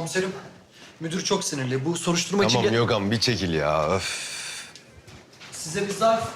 Komiserim, müdür çok sinirli. Bu soruşturma için... Tamam Yogan bir çekil ya. Öf. Size bir zarf.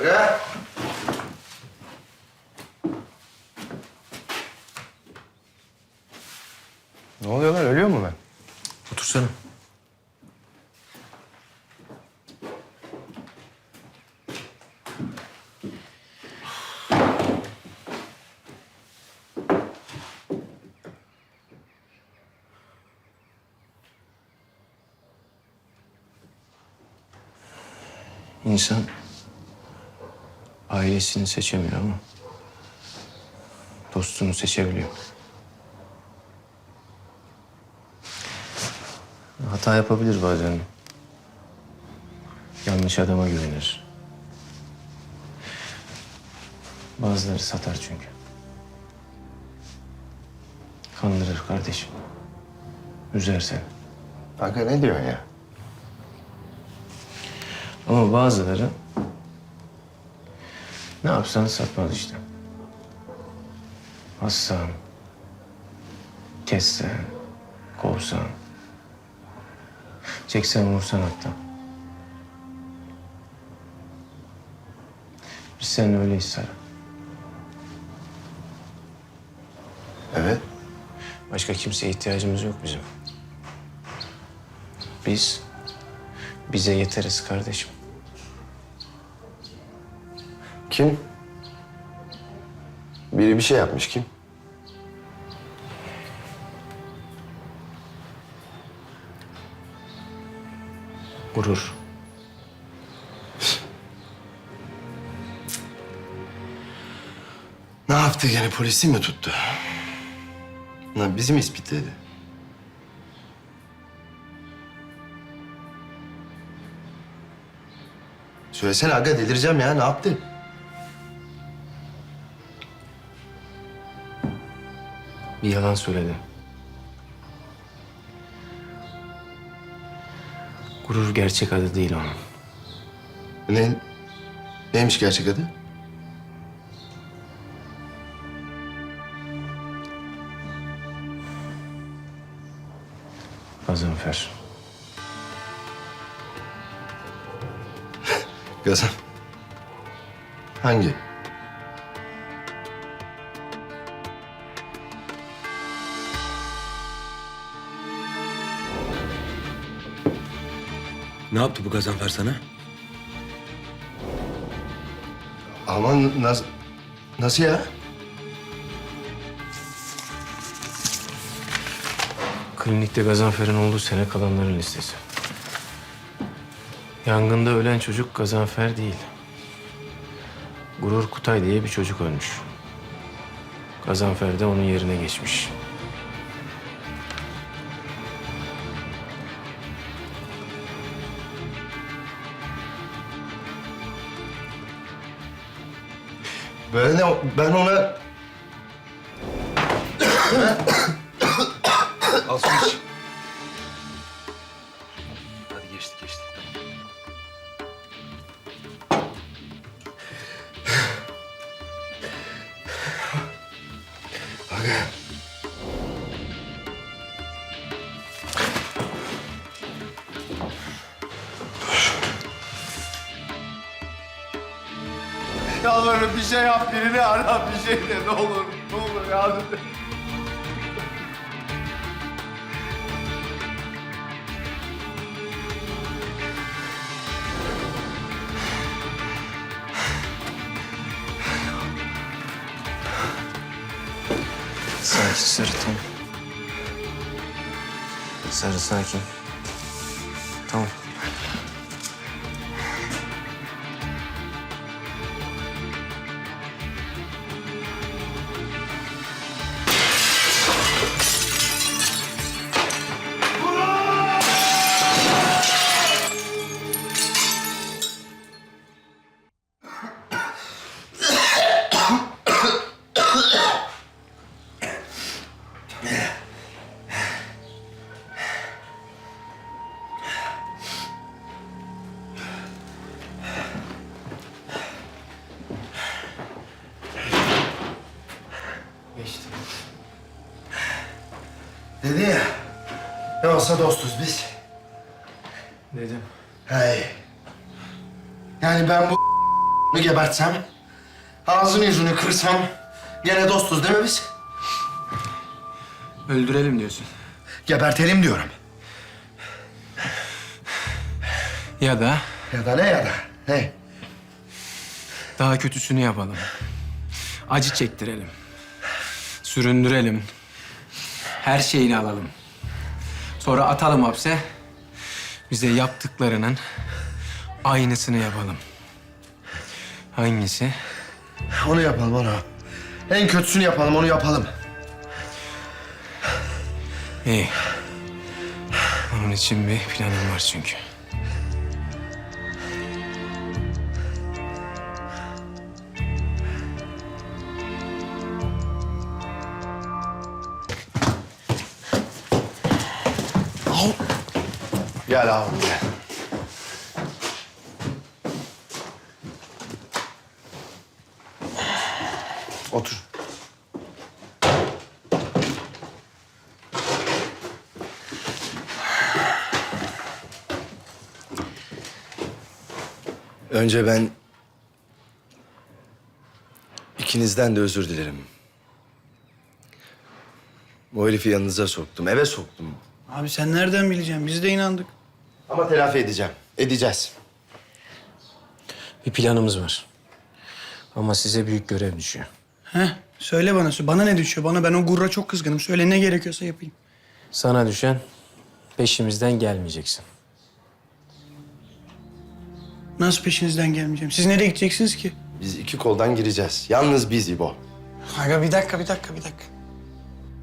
Aga. Ne oluyor lan? Ölüyor mu ben? Otursana. İnsan ailesini seçemiyor ama dostunu seçebiliyor. Hata yapabilir bazen. Yanlış adama güvenir. Bazıları satar çünkü. Kandırır kardeşim. Üzer seni. Aga ne diyorsun ya? Ama bazıları ne yapsan satmaz işte. Assan, kessen, kovsan, çeksen vursan hatta. Biz seninle öyleyiz Sara. Evet. Başka kimseye ihtiyacımız yok bizim. Biz bize yeteriz kardeşim. Kim? Biri bir şey yapmış kim? Gurur. Ne yaptı gene polisi mi tuttu? Lan bizi mi ispitledi? Söylesene aga delireceğim ya ne yaptı? Bir yalan söyledi. Gurur gerçek adı değil onun. Ne? Neymiş gerçek adı? Gazanfer. Gazan. Hangi? Ne yaptı bu Gazanfer sana? Aman nasıl... Nasıl ya? Klinikte Gazanfer'in olduğu sene kalanların listesi. Yangında ölen çocuk Gazanfer değil. Gurur Kutay diye bir çocuk ölmüş. Gazanfer de onun yerine geçmiş. Ben, ben ona... birini ara bir şey ne olur ne olur yardım et. Sakin Sarı tamam. Sarı sakin. Olsa dostuz biz. Dedim. Hey. Yani ben bu gebertsem, ağzını yüzünü kırsam gene dostuz değil mi biz? Öldürelim diyorsun. Gebertelim diyorum. Ya da Ya da ne ya da. Hey. daha kötüsünü yapalım. Acı çektirelim. Süründürelim. Her şeyini alalım. Sonra atalım hapse. Bize yaptıklarının aynısını yapalım. Hangisi? Onu yapalım onu. En kötüsünü yapalım onu yapalım. İyi. Onun için bir planım var çünkü. Gel abi gel. Otur. Önce ben ikinizden de özür dilerim. Bu herifi yanınıza soktum, eve soktum. Abi sen nereden bileceksin? Biz de inandık. Ama telafi edeceğim, edeceğiz. Bir planımız var. Ama size büyük görev düşüyor. Heh, söyle bana. Bana ne düşüyor? Bana ben o gurra çok kızgınım. Söyle ne gerekiyorsa yapayım. Sana düşen peşimizden gelmeyeceksin. Nasıl peşinizden gelmeyeceğim? Siz nereye gideceksiniz ki? Biz iki koldan gireceğiz. Yalnız biz İbo. Aga bir dakika, bir dakika, bir dakika.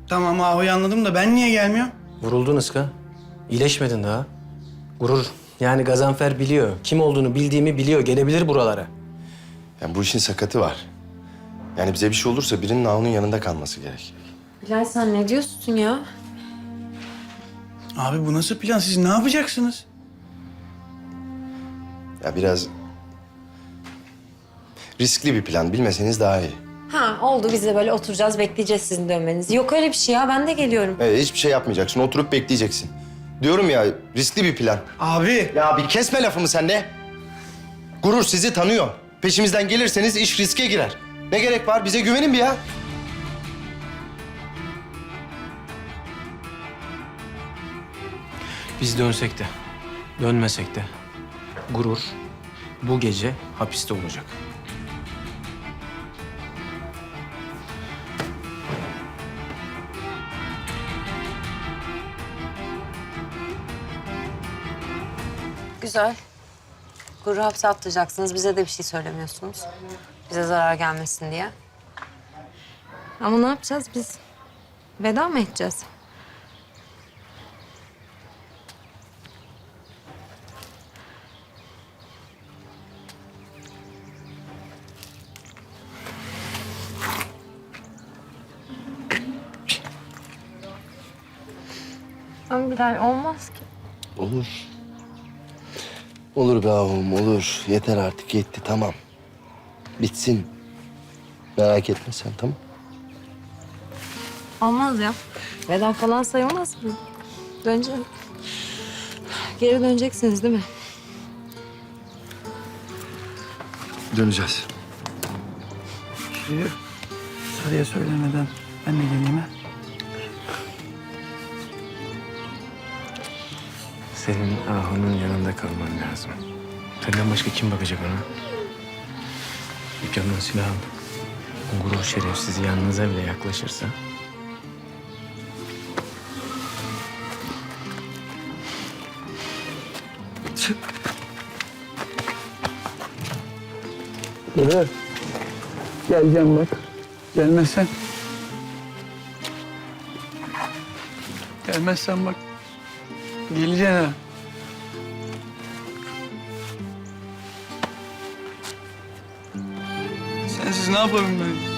Tamam abi anladım da ben niye gelmiyorum? Vuruldun ıska. İyileşmedin daha. Gurur. Yani Gazanfer biliyor. Kim olduğunu bildiğimi biliyor. Gelebilir buralara. Yani bu işin sakatı var. Yani bize bir şey olursa birinin Nahun'un yanında kalması gerek. Bilal sen ne diyorsun ya? Abi bu nasıl plan? Siz ne yapacaksınız? Ya biraz riskli bir plan. Bilmeseniz daha iyi. Ha oldu biz de böyle oturacağız bekleyeceğiz sizin dönmenizi. Yok öyle bir şey ya ben de geliyorum. Evet, hiçbir şey yapmayacaksın. Oturup bekleyeceksin. Diyorum ya riskli bir plan. Abi. Ya bir kesme lafımı sen de. Gurur sizi tanıyor. Peşimizden gelirseniz iş riske girer. Ne gerek var? Bize güvenin bir ya. Biz dönsek de, dönmesek de gurur bu gece hapiste olacak. Güzel. Guru hapse atlayacaksınız. Bize de bir şey söylemiyorsunuz. Bize zarar gelmesin diye. Ama ne yapacağız biz? Veda mı edeceğiz? Ama Bilal olmaz ki. Olur. Olur be oğlum olur. Yeter artık yetti tamam. Bitsin. Merak etme sen tamam. Olmaz ya. Veda falan sayılmaz mı? Döneceğim. Geri döneceksiniz değil mi? Döneceğiz. Şuraya Sarıya söylemeden ben de geleyim ha. Senin Ahu'nun yanında kalman lazım. Senden başka kim bakacak ona? Dükkandan silah al. Gurur şerefsiz yanınıza bile yaklaşırsa... Geleceğim bak. Gelmezsen. Gelmezsen bak. Geleceksin ha. Sensiz ne yaparım ben?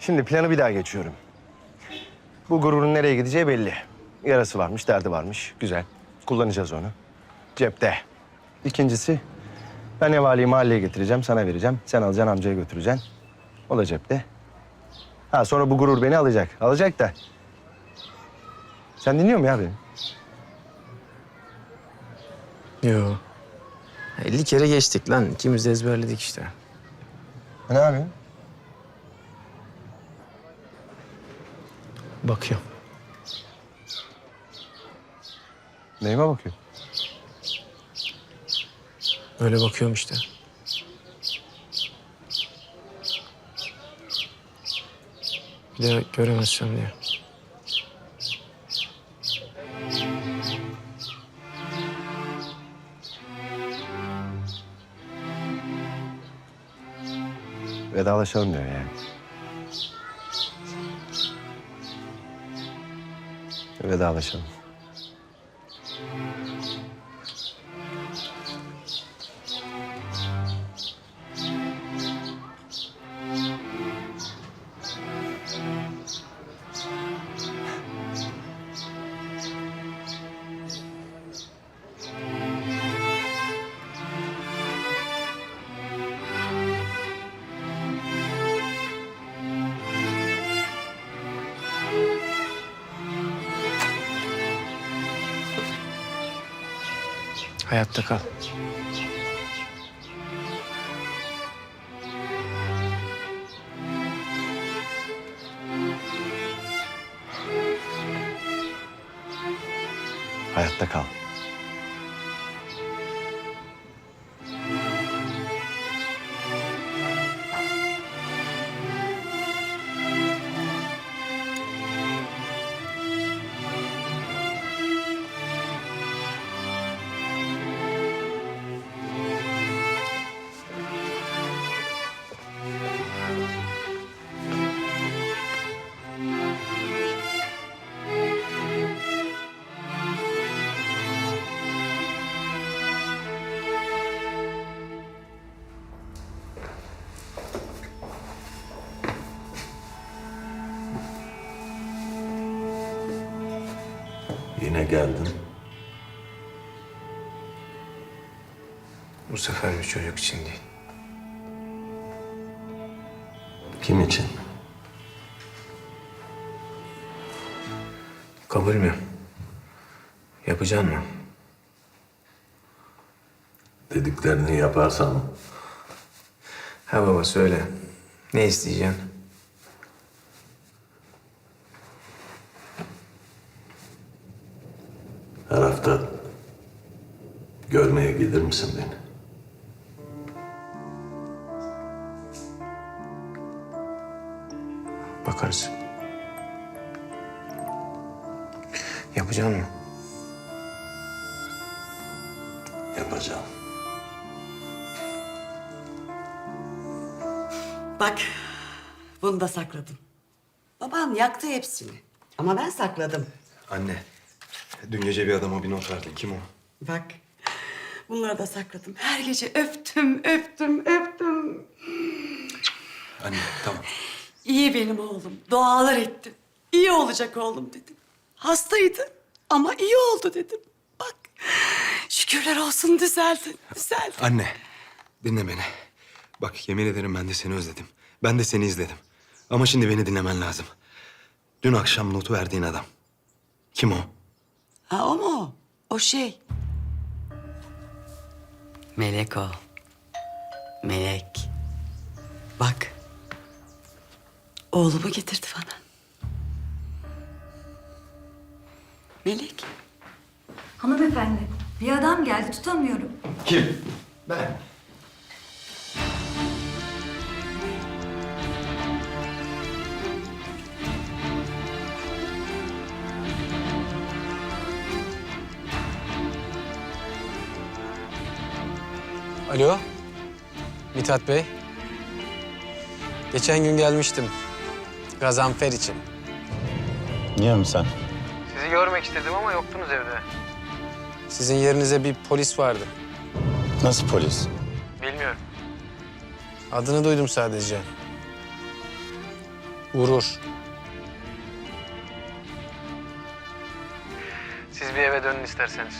Şimdi planı bir daha geçiyorum. Bu gururun nereye gideceği belli. Yarası varmış, derdi varmış. Güzel. Kullanacağız onu. Cepte. İkincisi, ben Nevali'yi mahalleye getireceğim, sana vereceğim. Sen alacaksın, amcaya götüreceksin. O da cepte. Ha sonra bu gurur beni alacak. Alacak da. Sen dinliyor musun ya beni? Yo. 50 kere geçtik lan. İkimiz de ezberledik işte. Ne yapıyorsun? Bakıyorum. Neyime bakıyorsun? Öyle bakıyorum işte. Daha göremezsem diye. Vedalaşalım diyor yani. Vedalaşalım. Hayatta kal. Hayatta kal. Yine geldin. Bu sefer bir çocuk için değil. Kim için? Kabul mü? Yapacaksın mı? Dediklerini yaparsam Ha baba söyle. Ne isteyeceksin? Her hafta görmeye gelir misin beni? Bakarız. Yapacaksın mı? Yapacağım. Bak, bunu da sakladım. Babam yaktı hepsini. Ama ben sakladım. Anne, dün gece bir adama bir not verdin. Kim o? Bak, bunları da sakladım. Her gece öptüm, öptüm, öptüm. Anne, tamam. İyi benim oğlum, dualar ettim. İyi olacak oğlum dedim. Hastaydı ama iyi oldu dedim. Bak, şükürler olsun düzeldi, düzeldi. Anne, dinle beni. Bak yemin ederim ben de seni özledim. Ben de seni izledim. Ama şimdi beni dinlemen lazım. Dün akşam notu verdiğin adam. Kim o? Ha o mu o? Şey. Melek o. Melek. Bak. Oğlumu getirdi bana. Melek. Hanımefendi, bir adam geldi tutamıyorum. Kim? Ben. Alo. Mithat Bey. Geçen gün gelmiştim. Gazanfer için. Niye mi sen? Sizi görmek istedim ama yoktunuz evde. Sizin yerinize bir polis vardı. Nasıl polis? Bilmiyorum. Adını duydum sadece. Vurur. Siz bir eve dönün isterseniz.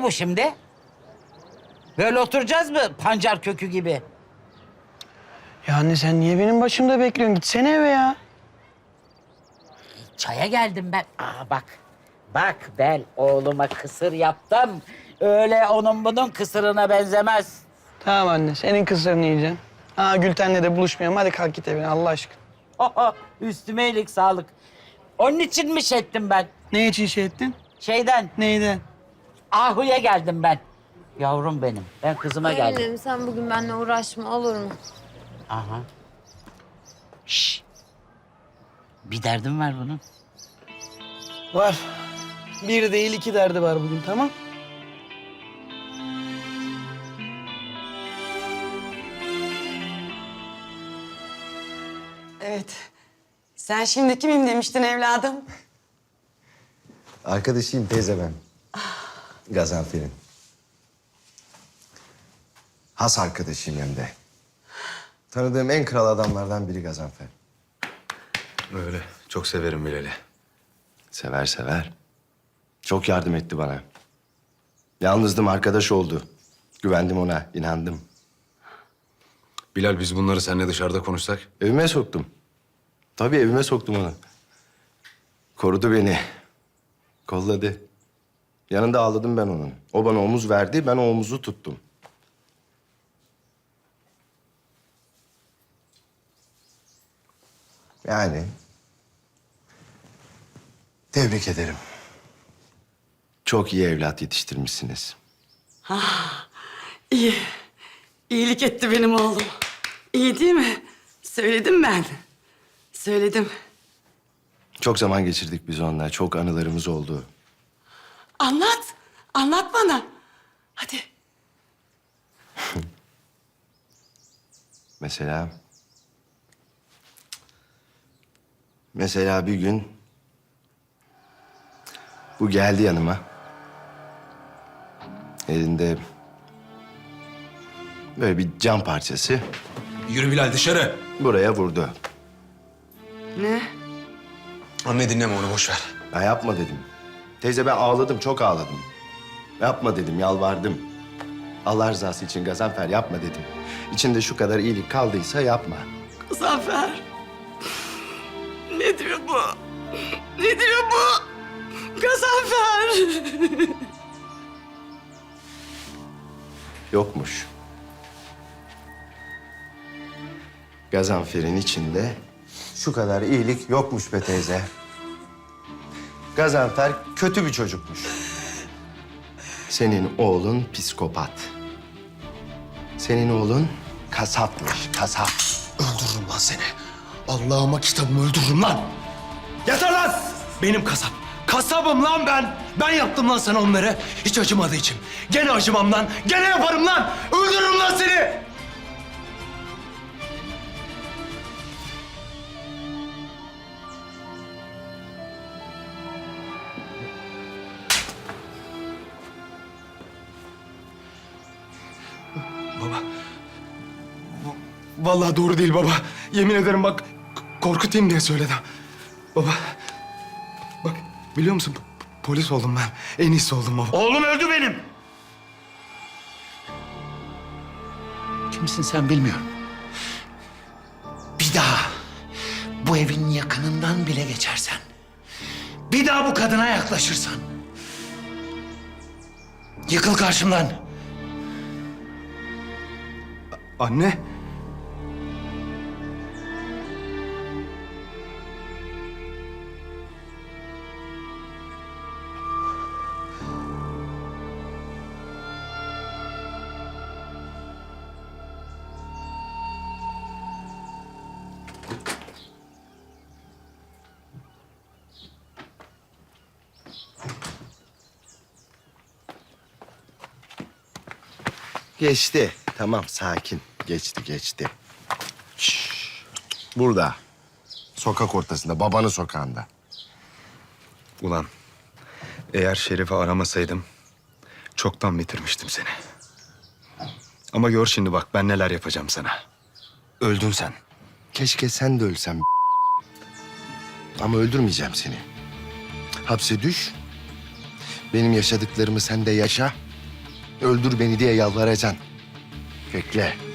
Ne bu şimdi? Böyle oturacağız mı pancar kökü gibi? Ya anne sen niye benim başımda bekliyorsun? Gitsene eve ya. Çaya geldim ben. Aa bak. Bak ben oğluma kısır yaptım. Öyle onun bunun kısırına benzemez. Tamam anne senin kızlarını yiyeceğim. Aa Gülten'le de buluşmayalım. Hadi kalk git evine Allah aşkına. Oho, Üstüme iyilik sağlık. Onun için mi şey ettim ben? Ne için şey ettin? Şeyden, Neyden? Ahu'ya geldim ben. Yavrum benim. Ben kızıma geldim. Gelinim sen bugün benimle uğraşma olur mu? Aha. Şş. Bir derdim var bunun. Var. Bir değil iki derdi var bugün tamam? Evet. Sen şimdi kimim demiştin evladım? Arkadaşıyım teyze ben. Gazanfer'in. Has arkadaşıyım hem de. Tanıdığım en kral adamlardan biri Gazanfer. Öyle. Çok severim Bilal'i. Sever sever. Çok yardım etti bana. Yalnızdım arkadaş oldu. Güvendim ona, inandım. Bilal biz bunları seninle dışarıda konuşsak. Evime soktum. Tabii evime soktum onu. Korudu beni. Kolladı. Yanında ağladım ben onun. O bana omuz verdi, ben o omuzu tuttum. Yani... Tebrik ederim. Çok iyi evlat yetiştirmişsiniz. İyi. İyilik etti benim oğlum. İyi değil mi? Söyledim ben. Söyledim. Çok zaman geçirdik biz onunla. Çok anılarımız oldu. Anlat. Anlat bana. Hadi. Mesela... Mesela bir gün... Bu geldi yanıma. Elinde... Böyle bir cam parçası Yürü Bilal dışarı. buraya vurdu. Ne? Anne dinleme onu boş ver. Ben yapma dedim. Teyze ben ağladım, çok ağladım. Yapma dedim, yalvardım. Allah rızası için Gazanfer yapma dedim. İçinde şu kadar iyilik kaldıysa yapma. Zafer. Ne diyor bu? Ne diyor bu? Gazanfer. Yokmuş. Gazanfer'in içinde şu kadar iyilik yokmuş be teyze. Gazanfer kötü bir çocukmuş. Senin oğlun psikopat. Senin oğlun kasapmış, kasap. Öldürürüm lan seni. Allah'ıma kitabımı öldürürüm lan. Yeter lan! Benim kasap. Kasabım lan ben. Ben yaptım lan sana onları. Hiç acımadı içim. Gene acımam lan. Gene yaparım lan. Öldürürüm lan seni. Vallahi doğru değil baba. Yemin ederim bak korkutayım diye söyledim. Baba. Bak biliyor musun polis oldum ben. En iyisi oldum baba. Oğlum öldü benim. Kimsin sen bilmiyorum. Bir daha bu evin yakınından bile geçersen... ...bir daha bu kadına yaklaşırsan... ...yıkıl karşımdan. Anne. Geçti. Tamam sakin. Geçti geçti. Şşş. Burada. Sokak ortasında, babanın sokağında. Ulan eğer Şerif'i aramasaydım çoktan bitirmiştim seni. Ama gör şimdi bak ben neler yapacağım sana. Öldün sen. Keşke sen de ölsen. Ama öldürmeyeceğim seni. Hapse düş. Benim yaşadıklarımı sen de yaşa. Öldür beni diye yalvaracaksın. Kökle.